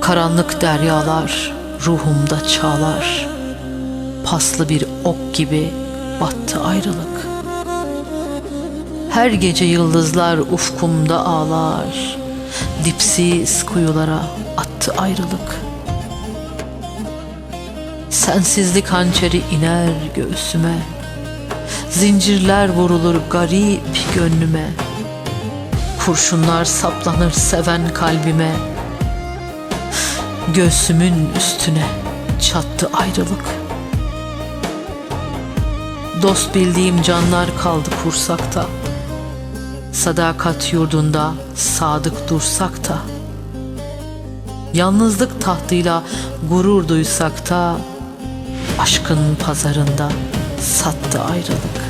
Karanlık deryalar ruhumda çağlar. Paslı bir ok gibi battı ayrılık. Her gece yıldızlar ufkumda ağlar. Dipsiz kuyulara attı ayrılık. Sensizlik hançeri iner göğsüme. Zincirler vurulur garip gönlüme. Kurşunlar saplanır seven kalbime. Göğsümün üstüne çattı ayrılık. Dost bildiğim canlar kaldı kursakta. Sadakat yurdunda sadık dursak da. Yalnızlık tahtıyla gurur duysak da aşkın pazarında sattı ayrılık.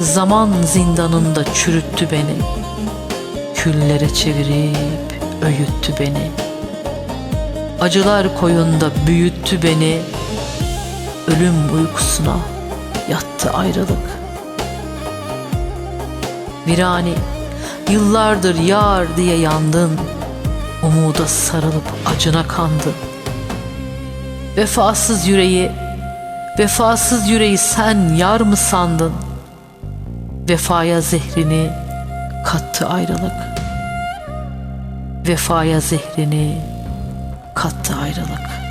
Zaman zindanında çürüttü beni. Küllere çevirip öğüttü beni. Acılar koyunda büyüttü beni. Ölüm uykusuna yattı ayrılık. Virani yıllardır yar diye yandın. Umuda sarılıp acına kandın. Vefasız yüreği, vefasız yüreği sen yar mı sandın? Vefaya zehrini kattı ayrılık. Vefaya zehrini kattı ayrılık.